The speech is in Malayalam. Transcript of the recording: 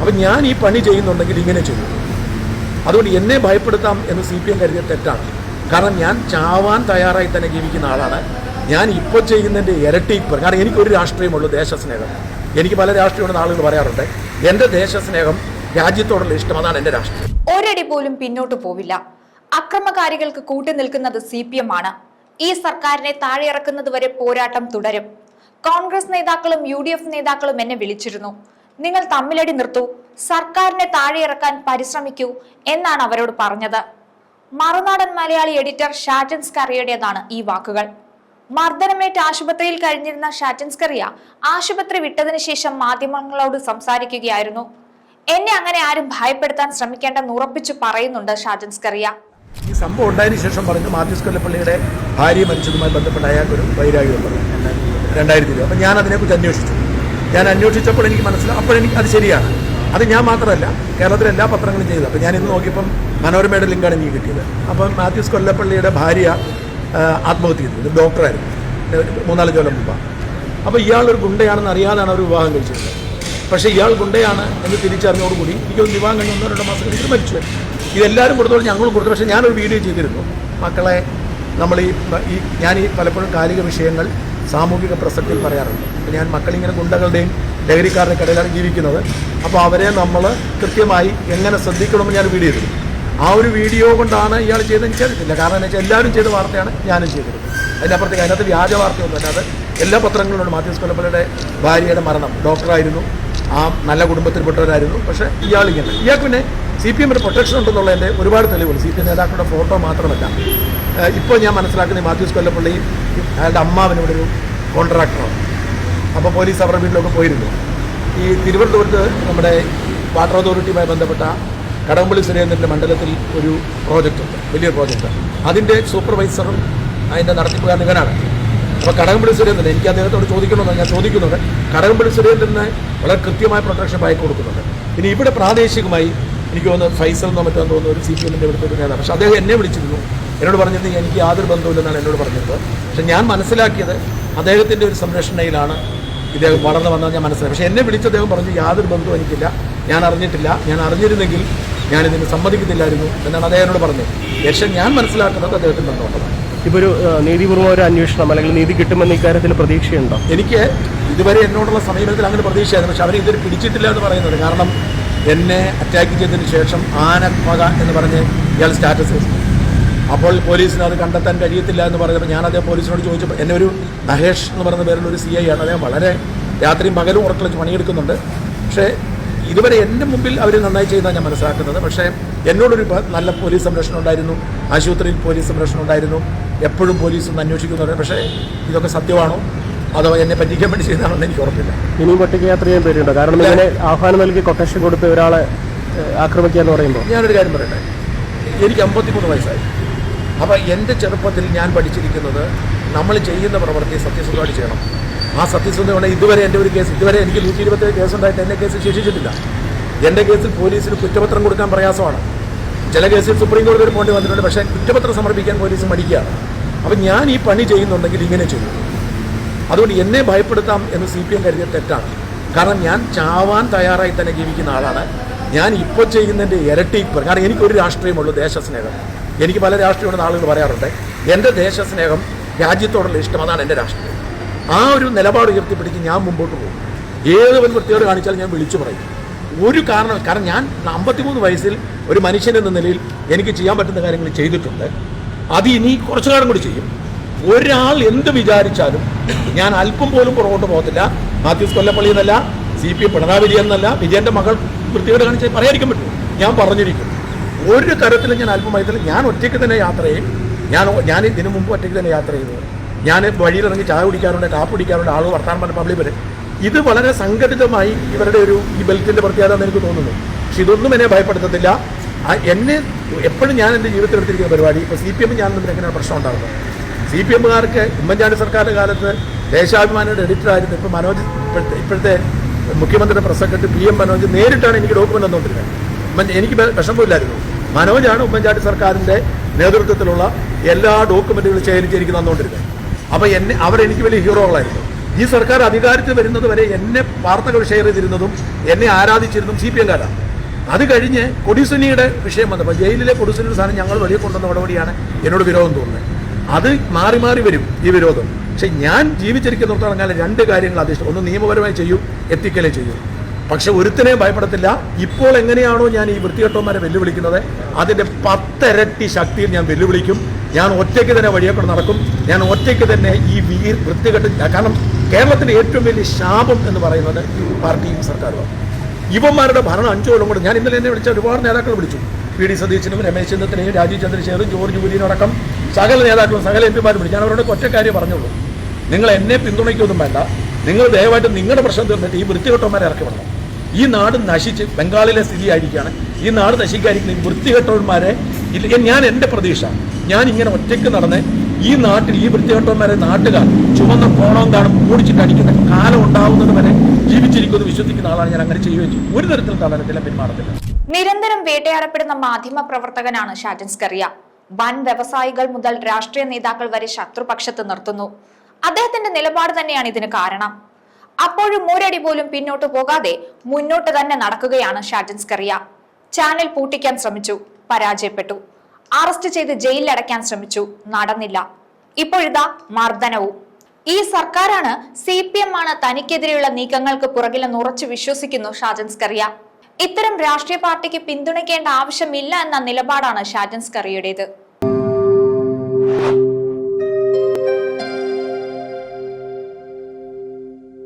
അപ്പം ഞാൻ ഈ പണി ചെയ്യുന്നുണ്ടെങ്കിൽ ഇങ്ങനെ ചെയ്യും. അതുകൊണ്ട് എന്നെ ഭയപ്പെടുത്താം എന്ന് സി പി എം കരുതിയ തെറ്റാണ്. കാരണം ഞാൻ ചാവാൻ തയ്യാറായി തന്നെ ജീവിക്കുന്ന ആളാണ്. ഞാൻ ഇപ്പോൾ ചെയ്യുന്നതിന്റെ ഇരട്ടിപ്പ് കാരണം എനിക്കൊരു രാഷ്ട്രീയമുള്ളൂ ദേശസ്നേഹം. എനിക്ക് പല രാഷ്ട്രീയമുണ്ടെന്ന് ആളുകൾ പറയാറുണ്ട് എന്റെ ദേശസ്നേഹം രാജ്യത്തോടുള്ള ഇഷ്ടം അതാണ് എന്റെ രാഷ്ട്രീയം. ഒരടി പോലും പിന്നോട്ട് പോവില്ല. അക്രമകാരികൾക്ക് കൂട്ടി നിൽക്കുന്നത് സി പി എം ആണ്. ഈ സർക്കാരിനെ താഴെയിറക്കുന്നത് വരെ പോരാട്ടം തുടരും. കോൺഗ്രസ് നേതാക്കളും യു ഡി എഫ് നേതാക്കളും എന്നെ വിളിച്ചിരുന്നു. നിങ്ങൾ തമ്മിലടി നിർത്തൂ. സർക്കാരിനെ താഴെയിറക്കാൻ പരിശ്രമിക്കൂ എന്നാണ് അവരോട് പറഞ്ഞത്. മറുനാടൻ മലയാളി എഡിറ്റർ ഷാജൻസ് കറിയുടേതാണ് ഈ വാക്കുകൾ. മർദ്ദനമേറ്റ് ആശുപത്രിയിൽ കഴിഞ്ഞിരുന്ന ഷാറ്റൻസ്കറിയ ആശുപത്രി വിട്ടതിന് ശേഷം മാധ്യമങ്ങളോട് സംസാരിക്കുകയായിരുന്നു. എന്നെ അങ്ങനെ ആരും ഭയപ്പെടുത്താൻ ശ്രമിക്കേണ്ടെന്ന് ഉറപ്പിച്ചു പറയുന്നുണ്ട് ഷാജൻസ്കറിയ ഈ സംഭവം ഉണ്ടായതിനു ശേഷം പറഞ്ഞു മാത്യൂസ് കൊല്ലപ്പള്ളിയുടെ ഭാര്യ മരിച്ചതുമായി ബന്ധപ്പെട്ട അയാൾക്കൊരു വൈരാഗ്യം രണ്ടായിരത്തി ഇരുപത്. അപ്പം ഞാൻ അതിനെക്കുറിച്ച് അന്വേഷിച്ചു. ഞാൻ അന്വേഷിച്ചപ്പോൾ എനിക്ക് മനസ്സിലായി അപ്പോൾ എനിക്ക് അത് ശരിയാണ്. അത് ഞാൻ മാത്രമല്ല കേരളത്തിലെ എല്ലാ പത്രങ്ങളും ചെയ്തത് അപ്പോൾ ഞാൻ ഇന്ന് നോക്കിയപ്പം മനോരമയുടെ ലിങ്കാണ് എനിക്ക് കിട്ടിയത്. അപ്പം മാത്യൂസ് കൊല്ലപ്പള്ളിയുടെ ഭാര്യ ആത്മഹത്യ ചെയ്തു. ഇത് ഡോക്ടറായിരുന്നു. മൂന്നാൽ കൊല്ലം മുമ്പ്. അപ്പോൾ ഇയാൾ ഒരു ഗുണ്ടയാണെന്ന് അറിയാതാണ് അവർ വിവാഹം കഴിച്ചത്. പക്ഷേ ഇയാൾ ഗുണ്ടയാണ് എന്ന് തിരിച്ചറിഞ്ഞോടുകൂടി എനിക്ക് ഒന്ന് വിവാഹം കഴിഞ്ഞ് ഒന്നോ രണ്ടോ മാസം കഴിഞ്ഞിട്ട് മരിച്ചു. ഇതെല്ലാവരും കൊടുത്തോളം ഞങ്ങളും കൊടുത്തു. പക്ഷേ ഞാനൊരു വീഡിയോ ചെയ്തിരുന്നു. മക്കളെ നമ്മൾ ഈ ഞാൻ ഈ പലപ്പോഴും കാലിക വിഷയങ്ങൾ സാമൂഹിക പ്രസക്തിയിൽ പറയാറുണ്ട്. ഞാൻ മക്കളിങ്ങനെ ഗുണ്ടകളുടെയും ലഹരിക്കാരുടെ കടയിലാണ് ജീവിക്കുന്നത്. അപ്പോൾ അവരെ നമ്മൾ കൃത്യമായി എങ്ങനെ ശ്രദ്ധിക്കണമെന്ന് ഞാൻ വീഡിയോ ചെയ്തു ആ ഒരു വീഡിയോ കൊണ്ടാണ് ഇയാൾ ചെയ്തത് ചെയ്തിട്ടില്ല കാരണം എന്ന് വെച്ചാൽ എല്ലാവരും ചെയ്ത വാർത്തയാണ് ഞാനും ചെയ്തത്. അതിനപ്പുറത്തേക്ക് അതിനകത്ത് വ്യാജ വാർത്തയൊന്നും അല്ലാതെ എല്ലാ പത്രങ്ങളിലുണ്ട്. മാത്യൂസ് കൊല്ലപ്പള്ളിയുടെ ഭാര്യയുടെ മരണം. ഡോക്ടറായിരുന്നു. ആ നല്ല കുടുംബത്തിൽപ്പെട്ടവരായിരുന്നു. പക്ഷേ ഇയാളിങ്ങനെ. ഇയാൾക്ക് പിന്നെ സി പി എമ്മിന്റെ പ്രൊട്ടക്ഷൻ ഉണ്ടെന്നുള്ളതിന്റെ ഒരുപാട് തെളിവുകൾ സി പി എം നേതാക്കളുടെ ഫോട്ടോ മാത്രമല്ല. ഇപ്പോൾ ഞാൻ മനസ്സിലാക്കുന്നത് മാത്യൂസ് കൊല്ലപ്പള്ളി അയാളുടെ അമ്മാവിനോട് ഒരു കോൺട്രാക്ടറാണ്. അപ്പോൾ പോലീസ് അവരുടെ വീട്ടിലൊക്കെ പോയിരുന്നു. ഈ തിരുവനന്തപുരത്ത് നമ്മുടെ വാട്ടർ അതോറിറ്റിയുമായി ബന്ധപ്പെട്ട കടകംപള്ളി സുരേന്ദ്രന്റെ മണ്ഡലത്തിൽ ഒരു പ്രോജക്റ്റ് ഉണ്ട്. വലിയ പ്രോജക്റ്റ് അതിന്റെ സൂപ്പർവൈസറും അതിന്റെ നടത്തിപ്പുകാരൻ ഇവനാണ്. അപ്പോൾ കടകംപള്ളി സുരേന്ദ്രൻ എനിക്ക് അദ്ദേഹത്തോട് ചോദിക്കണമെന്ന് ഞാൻ ചോദിക്കുന്നുണ്ട്. കടകംപള്ളി സുരേന്ദ്രന് വളരെ കൃത്യമായ പ്രൊട്ടക്ഷൻ വായ്പ കൊടുക്കുന്നുണ്ട്. പിന്നെ ഇവിടെ പ്രാദേശികമായി എനിക്ക് തോന്നുന്നു ഫൈസൽ എന്നോ മറ്റോ തോന്നുന്നു ഒരു സി പി എമ്മിന്റെ ഇവിടുത്തെ നേതാവ്. പക്ഷേ അദ്ദേഹം എന്നെ വിളിച്ചിരുന്നു. എന്നോട് പറഞ്ഞത് എനിക്ക് യാതൊരു ബന്ധവുമില്ലെന്നാണ് എന്നോട് പറഞ്ഞത്. പക്ഷെ ഞാൻ മനസ്സിലാക്കിയത് അദ്ദേഹത്തിന്റെ ഒരു സംരക്ഷണയിലാണ് ഇദ്ദേഹം വളർന്നു വന്നത് ഞാൻ മനസ്സിലായി പക്ഷേ എന്നെ വിളിച്ച അദ്ദേഹം പറഞ്ഞു യാതൊരു ബന്ധവും എനിക്കില്ല. ഞാൻ അറിഞ്ഞിട്ടില്ല. ഞാൻ അറിഞ്ഞിരുന്നെങ്കിൽ ഞാൻ ഇതിന് സമ്മതിക്കത്തില്ലായിരുന്നു എന്നാണ് അദ്ദേഹം എന്നോട് പറഞ്ഞത്. പക്ഷേ ഞാൻ മനസ്സിലാക്കുന്നത് അദ്ദേഹത്തിന് ബന്ധമുള്ളതാണ്. ഇപ്പോൾ ഒരു നീതിപൂർവം ഒരു അന്വേഷണം അല്ലെങ്കിൽ നീതി കിട്ടുമെന്ന് ഇക്കാര്യത്തിൽ പ്രതീക്ഷയുണ്ടോ? എനിക്ക് ഇതുവരെ എന്നോടുള്ള സമീപനത്തിൽ അങ്ങനെ പ്രതീക്ഷയായിരുന്നു. പക്ഷെ അവർ ഇതൊരു പിടിച്ചിട്ടില്ല എന്ന് പറയുന്നത് കാരണം എന്നെ അറ്റാക്ക് ചെയ്തതിന് ശേഷം ആനപ്പക എന്ന് പറഞ്ഞ് ഇയാൾ സ്റ്റാറ്റസ് വെച്ചു അപ്പോൾ പോലീസിന് അത് കണ്ടെത്താൻ കഴിയത്തില്ല എന്ന് പറഞ്ഞപ്പോൾ ഞാൻ അദ്ദേഹം പോലീസിനോട് ചോദിച്ചപ്പോൾ എന്നെ ഒരു മഹേഷ് എന്ന് പറയുന്ന പേരിൽ ഒരു സി ഐ ആണ്. അദ്ദേഹം വളരെ രാത്രിയും പകലും ഉറക്കളിച്ച് പണിയെടുക്കുന്നുണ്ട്. പക്ഷേ ഇതുവരെ എന്റെ മുമ്പിൽ അവർ നന്നായി ചെയ്യുന്നതാണ് ഞാൻ മനസ്സിലാക്കുന്നത്. പക്ഷേ എന്നോടൊരു നല്ല പോലീസ് സംരക്ഷണം ഉണ്ടായിരുന്നു. ആശുപത്രിയിൽ പോലീസ് സംരക്ഷണം ഉണ്ടായിരുന്നു. എപ്പോഴും പോലീസ് ഒന്ന് അന്വേഷിക്കുന്നുണ്ട് പക്ഷേ ഇതൊക്കെ സത്യമാണോ? അതോ എന്നെ പറ്റിക്കാൻ വേണ്ടി ചെയ്യുന്നതാണെന്ന് എനിക്ക് ഉറപ്പില്ല. ഇനിയും പട്ടിക യാത്ര ചെയ്യാൻ പേരുണ്ടോ കാരണം ഇങ്ങനെ ആഹ്വാനം നൽകി കൊട്ടേഷൻ കൊടുത്ത് ഒരാളെ ആക്രമിക്കുക എന്ന് പറയുമ്പോൾ ഞാനൊരു കാര്യം പറയട്ടെ. എനിക്ക് അമ്പത്തിമൂന്ന് വയസ്സായി. അപ്പോൾ എന്റെ ചെറുപ്പത്തിൽ ഞാൻ പഠിച്ചിരിക്കുന്നത് നമ്മൾ ചെയ്യുന്ന പ്രവൃത്തി സത്യസന്ധമായിട്ട് ചെയ്യണം. ആ സത്യസന്ധമാണ് ഇതുവരെ എന്റെ ഒരു കേസ് ഇതുവരെ എനിക്ക് നൂറ്റി ഇരുപത്തേഴ് കേസുണ്ടായിട്ട് എന്റെ കേസ് ശേഷിച്ചിട്ടില്ല. എന്റെ കേസിൽ പോലീസിന് കുറ്റപത്രം കൊടുക്കാൻ പ്രയാസമാണ്. ചില കേസിൽ സുപ്രീം കോടതി വരെ പോകേണ്ടി വന്നിട്ടുണ്ട് പക്ഷേ കുറ്റപത്രം സമർപ്പിക്കാൻ പോലീസ് മടിക്കുകയാണ്. അപ്പം ഞാൻ ഈ പണി ചെയ്യുന്നുണ്ടെങ്കിൽ ഇങ്ങനെ ചെയ്യും. അതുകൊണ്ട് എന്നെ ഭയപ്പെടുത്താം എന്ന് സി പി എം കരുതിയ തെറ്റാണ്. കാരണം ഞാൻ ചാവാൻ തയ്യാറായി തന്നെ ജീവിക്കുന്ന ആളാണ്. ഞാൻ ഇപ്പോൾ ചെയ്യുന്നതിന്റെ ഇരട്ടി കാരണം എനിക്കൊരു രാഷ്ട്രീയമുള്ളൂ ദേശസ്നേഹം. എനിക്ക് പല രാഷ്ട്രീയമുണ്ടെന്ന് ആളുകൾ പറയാറുണ്ട്. എന്റെ ദേശസ്നേഹം രാജ്യത്തോടുള്ള ഇഷ്ടം അതാണ് എന്റെ രാഷ്ട്രീയം. ആ ഒരു നിലപാട് ഉയർത്തിപ്പിടിച്ച് ഞാൻ മുമ്പോട്ട് പോകും. ഏത് ഒരു വൃത്തിയോട് കാണിച്ചാൽ ഞാൻ വിളിച്ചു പറയും. ഒരു കാരണം കാരണം ഞാൻ അമ്പത്തിമൂന്ന് വയസ്സിൽ ഒരു മനുഷ്യൻ എന്ന നിലയിൽ എനിക്ക് ചെയ്യാൻ പറ്റുന്ന കാര്യങ്ങൾ ചെയ്തിട്ടുണ്ട്. അത് ഇനി കുറച്ചു കാലം കൂടി ചെയ്യും. ഒരാൾ എന്ത് വിചാരിച്ചാലും ഞാൻ അല്പം പോലും പുറകോട്ട് പോകത്തില്ല. മാത്യൂസ് കൊല്ലപ്പള്ളി എന്നല്ല സി പി പിണറായി വിജയൻ എന്നല്ല വിജയന്റെ മകൾ വൃത്തിയോട് കാണിച്ചാൽ പറയാതിരിക്കാൻ പറ്റും ഞാൻ പറഞ്ഞിരിക്കും ഒരു തരത്തിലും ഞാൻ അല്പമായിട്ടില്ല ഞാൻ ഒറ്റയ്ക്ക് തന്നെ യാത്ര ചെയ്യും. ഞാൻ ഞാൻ ഇതിനു മുമ്പ് ഒറ്റയ്ക്ക് തന്നെ യാത്ര ചെയ്തു. ഞാൻ വഴിയിലിറങ്ങി ചായ കുടിക്കാറുണ്ട് ടാപ്പ് കുടിക്കാറുണ്ട് ആളുകൾ വർത്താനം പറഞ്ഞ പബ്ലിക് വരെ. ഇത് വളരെ സംഘടിതമായി ഇവരുടെ ഒരു ഈ ബെൽറ്റിന്റെ പ്രത്യേകത എന്ന് എനിക്ക് തോന്നുന്നു. പക്ഷെ ഇതൊന്നും എന്നെ ഭയപ്പെടുത്തത്തില്ല. എന്നെ എപ്പോഴും ഞാൻ എന്റെ ജീവിതത്തിൽ എടുത്തിരിക്കുന്ന പരിപാടി. ഇപ്പോൾ സി പി എം ഞാൻ എങ്ങനെയാണ് പ്രശ്നം ഉണ്ടാകുന്നത് സി പി എമ്മുകാർക്ക് ഉമ്മൻചാണ്ടി സർക്കാരിന്റെ കാലത്ത് ദേശാഭിമാനിയുടെ എഡിറ്ററായിരുന്നു ഇപ്പോൾ മനോജ് ഇപ്പോഴത്തെ മുഖ്യമന്ത്രിയുടെ പ്രസ് പി എം മനോജ് നേരിട്ടാണ് എനിക്ക് ഡോക്യുമെന്റ് തന്നുകൊണ്ടിരുന്നത്. എനിക്ക് വിഷമമില്ലായിരുന്നു മനോജാണ് ഉമ്മൻചാണ്ടി സർക്കാരിന്റെ നേതൃത്വത്തിലുള്ള എല്ലാ ഡോക്യുമെന്റുകളും ശേഖരിച്ച് എനിക്ക് തന്നുകൊണ്ടിരുന്നത് അപ്പോൾ എന്നെ അവരെനിക്ക് വലിയ ഹീറോകളായിരുന്നു ഈ സർക്കാർ അധികാരത്തിൽ വരുന്നത് വരെ എന്നെ വാർത്തകൾ ഷെയർ ചെയ്തിരുന്നതും എന്നെ ആരാധിച്ചിരുന്നതും സി പി എംകാരാണ് അത് കഴിഞ്ഞ് കൊടിസുനിയുടെ വിഷയം വന്നപ്പോൾ ജയിലിലെ കൊടിസുനിയുടെ സാധനം ഞങ്ങൾ വലിയ കൊണ്ടുവന്ന നടപടിയാണ് എന്നോട് വിരോധം തോന്നുന്നത്. അത് മാറി മാറി വരും ഈ വിരോധം. പക്ഷെ ഞാൻ ജീവിച്ചിരിക്കുന്നിടത്തോളം കാലം രണ്ട് കാര്യങ്ങൾ അധിഷ്ഠിച്ചു. ഒന്ന് നിയമപരമായി ചെയ്യും എത്തിക്കലേ ചെയ്യും. പക്ഷെ ഒരുത്തിനെ ഭയപ്പെടത്തില്ല. ഇപ്പോൾ എങ്ങനെയാണോ ഞാൻ ഈ വൃത്തികെട്ടവന്മാരെ വെല്ലുവിളിക്കുന്നത്? അതിന്റെ പത്തിരട്ടി ശക്തിയിൽ ഞാൻ വെല്ലുവിളിക്കും. ഞാൻ ഒറ്റയ്ക്ക് തന്നെ വഴിയൊക്കെ നടക്കും. ഞാൻ ഒറ്റയ്ക്ക് തന്നെ ഈ വീർ വൃത്തികെട്ട് കാരണം കേരളത്തിന്റെ ഏറ്റവും വലിയ ശാപം എന്ന് പറയുന്നത് ഈ പാർട്ടിയും സർക്കാരുമാണ്. ഇവന്മാരുടെ ഭരണം അഞ്ചു കൊല്ലം കൊണ്ട് ഞാൻ ഇന്നലെ എന്നെ വിളിച്ച ഒരുപാട് നേതാക്കൾ വിളിച്ചു. പി ഡി സതീശനും രമേശ് ചന്ദ്രനെയും രാജീവ് ചന്ദ്രശേഖറും ജോർജ് കുര്യനും അടക്കം സകല നേതാക്കളും സകല എം പിമാരും വിളിച്ചു. ഞാൻ അവരോട് ഒറ്റ കാര്യം പറഞ്ഞുള്ളൂ. നിങ്ങൾ എന്നെ പിന്തുണയ്ക്കൊന്നും വേണ്ട. നിങ്ങൾ ദയവായിട്ട് നിങ്ങളുടെ പ്രശ്നം തീർന്നിട്ട് ഈ വൃത്തികെട്ടവന്മാരെ ഇറക്കി വിടണം. ഈ നാട് നശിച്ച് ബംഗാളിലെ സ്ഥിതി ആയിരിക്കുകയാണ് ഈ നാട് നശിക്കാതിരിക്കുന്ന വൃത്തികെട്ടവന്മാരെ ഇല്ല ഞാൻ എന്റെ പ്രതീക്ഷ. ഞാൻ ഇങ്ങനെ ഒറ്റയ്ക്ക് നടന്ന് ഈ നാട്ടിൽ ഈ വൃത്തികെട്ടവന്മാരെ നാട്ടുകാർ ചുമന്ന കോണം കാണും ഓടിച്ചിട്ട് അടിക്കുന്ന കാലം ഉണ്ടാവുന്നത് വരെ ജീവിച്ചിരിക്കുമെന്ന് വിശ്വസിക്കുന്ന ആളാണ് ഞാൻ അങ്ങനെ ചെയ്യുകയും ചെയ്യും. ഒരു തരത്തിൽ തളരത്തില്ല പിന്മാറത്തില്ല നിരന്തരം വേട്ടയാടപ്പെടുന്ന മാധ്യമ പ്രവർത്തകനാണ് ഷാജൻ സ്കറിയ വൻ വ്യവസായികൾ മുതൽ രാഷ്ട്രീയ നേതാക്കൾ വരെ ശത്രുപക്ഷത്ത് നിർത്തുന്നു. അദ്ദേഹത്തിന്റെ നിലപാട് തന്നെയാണ് ഇതിന് കാരണം. അപ്പോഴും ഒരടി പോലും പിന്നോട്ട് പോകാതെ മുന്നോട്ട് തന്നെ നടക്കുകയാണ് ഷാജൻസ് കറിയ. ചാനൽ പൂട്ടിക്കാൻ ശ്രമിച്ചു പരാജയപ്പെട്ടു. അറസ്റ്റ് ചെയ്ത് ജയിലിലടയ്ക്കാൻ ശ്രമിച്ചു നടന്നില്ല. ഇപ്പോഴിതാ മർദ്ദനവും. ഈ സർക്കാരാണ് സി പി എം ആണ് തനിക്കെതിരെയുള്ള നീക്കങ്ങൾക്ക് പുറകിലെന്ന് ഉറച്ചു വിശ്വസിക്കുന്നു ഷാജൻസ് കറിയ. ഇത്തരം രാഷ്ട്രീയ പാർട്ടിക്ക് പിന്തുണയ്ക്കേണ്ട ആവശ്യമില്ല എന്ന നിലപാടാണ് ഷാജൻസ് സ്കറിയുടേത്